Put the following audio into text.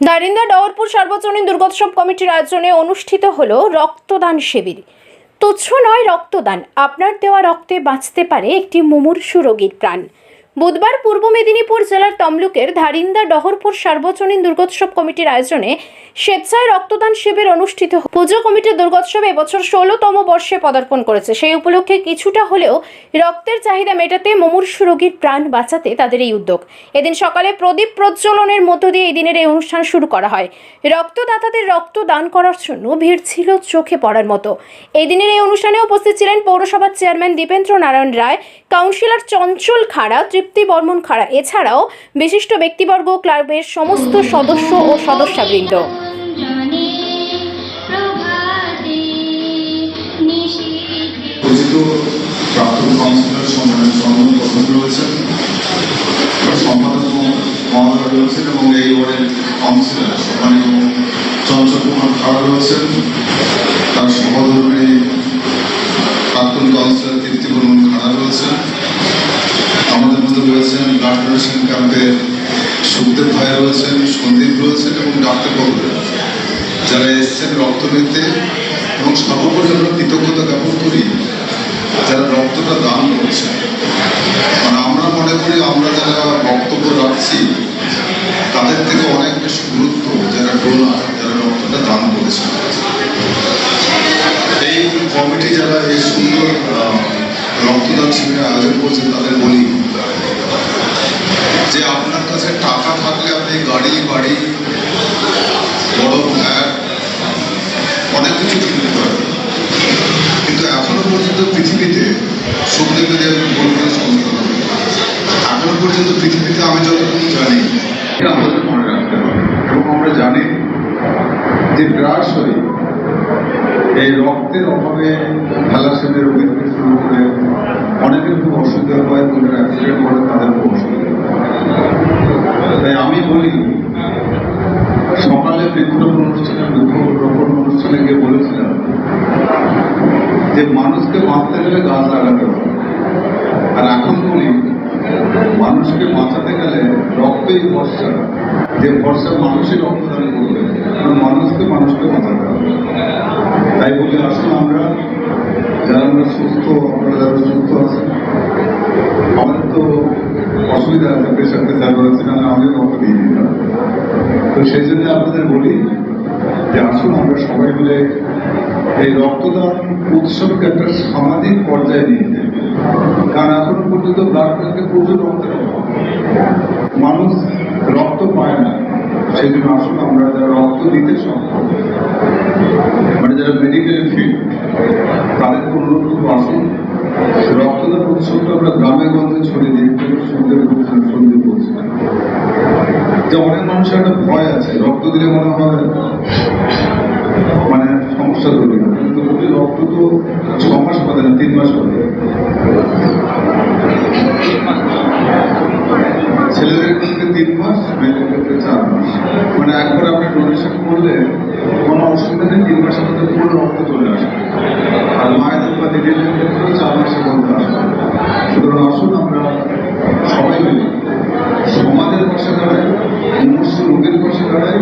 দারিন্দা ডহরপুর সার্বজনীন দুর্গোৎসব কমিটির আয়োজনে অনুষ্ঠিত হল রক্তদান শিবির। তুচ্ছ নয় রক্তদান, আপনার দেওয়া রক্তে বাঁচতে পারে একটি মুমূর্ষু রোগীর প্রাণ। বুধবার পূর্ব মেদিনীপুর জেলার তমলুকের ধারিন্দা ডহরপুর সার্বজনীন দুর্গোৎসব কমিটির আয়োজনে স্বেচ্ছায় রক্তদান শিবির অনুষ্ঠিত পুজো কমিটির দুর্গোৎসব এবছর ষোলোতম বর্ষে পদার্পণ করেছে। সেই উপলক্ষে কিছুটা হলেও রক্তের চাহিদা মেটাতে মুমূর্ষু রোগীর প্রাণ বাঁচাতে তাদের এই উদ্যোগ। এদিন সকালে প্রদীপ প্রজ্বলনের মধ্য দিয়ে এই দিনের এই অনুষ্ঠান শুরু করা হয়। রক্তদাতাদের রক্ত দান করার জন্য ভিড় ছিল চোখে পড়ার মতো। এই দিনের এই অনুষ্ঠানে উপস্থিত ছিলেন পৌরসভার চেয়ারম্যান দীপেন্দ্র নারায়ণ রায়, কাউন্সিলর চঞ্চল খাড়া তৃপ্তি বর্মন খাড়া। এছাড়াও বিশিষ্ট ব্যক্তিবর্গ ক্লাবের সমস্ত সদস্য ও সদস্যবৃন্দ। তার সহধর্মী প্রাক্তন কাউন্সিলর খাড়া রয়েছেন। ডোনেশন ক্যাম্পের সুখদেব ভাই রয়েছেন, সন্দীপ রয়েছেন এবং ডাক্তার বাবু যারা এসছেন রক্ত নিতে এবং সর্বোপরি আমরা কৃতজ্ঞতা জ্ঞাপন করি, যারা রক্তটা দান করছে মানে আমরা মনে করি, আমরা যারা বক্তব্য রাখছি তাদের থেকে অনেক বেশি গুরুত্ব যারা ডোনার, যারা রক্তটা দান করেছে এই কমিটি যারা এই সুন্দর রক্তদান শিবিরের আয়োজন করছে তাদের বলি যে আপনার কাছে টাকা থাকলে আপনি গাড়ি, বাড়ি, বড় ফ্ল্যাট, অনেক কিছু কিনতে পারেন কিন্তু এখনও পর্যন্ত পৃথিবীতে সুখদেবের বলবেন সংস্থা এখনও পর্যন্ত পৃথিবীতে আমি যতটুকু জানি, এটা আমাদের মনে রাখতে হবে। এবং আমরা জানি যে প্রায়শই এই রক্তের অভাবে থ্যালাসেমিয়া রোগী থেকে শুরু করে অনেকের খুব অসুবিধা হয় কোনো অ্যাক্সিডেন্ট করে তাদের খুব অসুবিধা। হয় তাই আমি বলি, সকালে বৃক্ষরোপণ অনুষ্ঠানে বৃক্ষরোপণ অনুষ্ঠানে গিয়ে বলেছিলাম যে মানুষকে বাঁচতে গেলে গাছ লাগাতে হবে। আর এখন বলি, মানুষকে বাঁচাতে গেলে রক্তই ভরসা। যে ভরসা মানুষই রক্তদান করবে মানুষকে মানুষকে বাঁচাতে হবে। তাই বলি আসুন আমরা, যারা আমরা সুস্থ তো অসুবিধা আছে প্রেশার প্রেশার রয়েছে না আমি রক্ত দিয়ে দিতাম। তো সেই জন্য আপনাদের বলি যে আসুন, আমরা সবাই মিলে এই রক্তদান উৎসবকে একটা সামাজিক পর্যায়ে নিয়ে যাই। কারণ এখনও পর্যন্ত ব্লাড প্রচুর রক্তের মানুষ রক্ত পায় না। সেই জন্য আসুন, আমরা যারা রক্ত দিতে সক্ষম মানে যারা মেডিকেল ফিল্ড তাদের অনুরোধ আসুন। রক্তদান উৎসবটা আমরা গ্রামে গঞ্জে ছড়িয়ে দিই সুন্দর পৌঁছান সন্ধ্যে পৌঁছান যে অনেক মানুষের একটা ভয় আছে রক্ত দিলে মনে হয় মানে সমস্যা তৈরি না কিন্তু রক্ত তো ছ মাস বাদে না তিন মাস বাদে ছেলেদের ক্ষেত্রে তিন মাস মেয়েদের ক্ষেত্রে চার মাস মানে একবার আপনি ডোনেশন করলে কোনো অসুবিধা নেই, তিন মাসের মধ্যে পুরো রক্ত চলে আসবে। পাশে দাঁড়ায় মুসলিম লোকের পাশে দাঁড়ায়